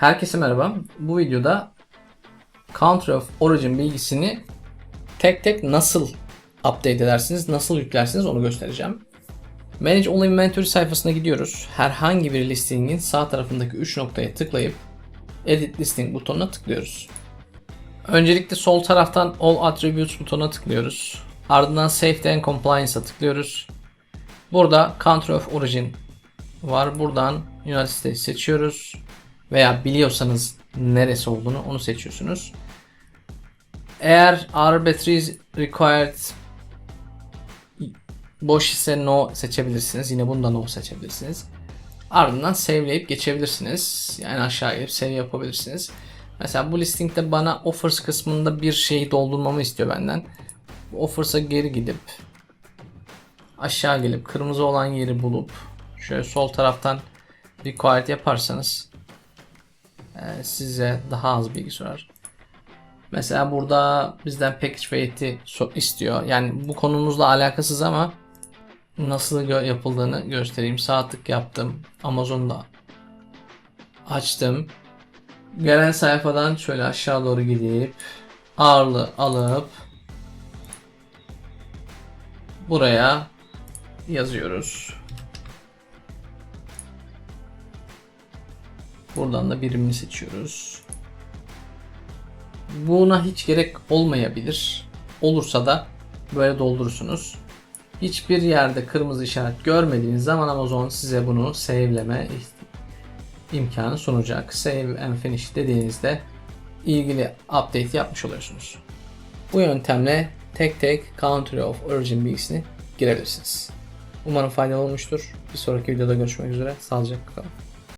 Herkese merhaba. Bu videoda Country of Origin bilgisini tek tek nasıl update edersiniz, nasıl yüklersiniz onu göstereceğim. Manage All Inventory sayfasına gidiyoruz. Herhangi bir listingin sağ tarafındaki 3 noktaya tıklayıp Edit Listing butonuna tıklıyoruz. Öncelikle sol taraftan All Attributes butonuna tıklıyoruz. Ardından Safety and Compliance'a tıklıyoruz. Burada Country of Origin var. Buradan United States seçiyoruz. Veya biliyorsanız neresi olduğunu onu seçiyorsunuz. Eğer arbitrary required boş ise no seçebilirsiniz. Yine bunda no seçebilirsiniz. Ardından save'leyip geçebilirsiniz. Yani aşağı gelip save yapabilirsiniz. Mesela bu listingde bana offers kısmında bir şeyi doldurmamı istiyor benden. Offers'a geri gidip aşağı gelip kırmızı olan yeri bulup şöyle sol taraftan required yaparsanız size daha az bilgi sorar. Mesela burada bizden package weight'i istiyor. Yani bu konumuzla alakasız ama nasıl yapıldığını göstereyim. Sağ tık yaptım. Amazon'da açtım. Gelen sayfadan şöyle aşağı doğru gidip ağırlığı alıp buraya yazıyoruz. Buradan da birimini seçiyoruz. Buna hiç gerek olmayabilir. Olursa da böyle doldurursunuz. Hiçbir yerde kırmızı işaret görmediğiniz zaman Amazon size bunu save'leme imkanı sunacak. Save and finish dediğinizde ilgili update yapmış oluyorsunuz. Bu yöntemle tek tek Country of Origin bilgisini girebilirsiniz. Umarım faydalı olmuştur. Bir sonraki videoda görüşmek üzere. Sağlıcakla kalın.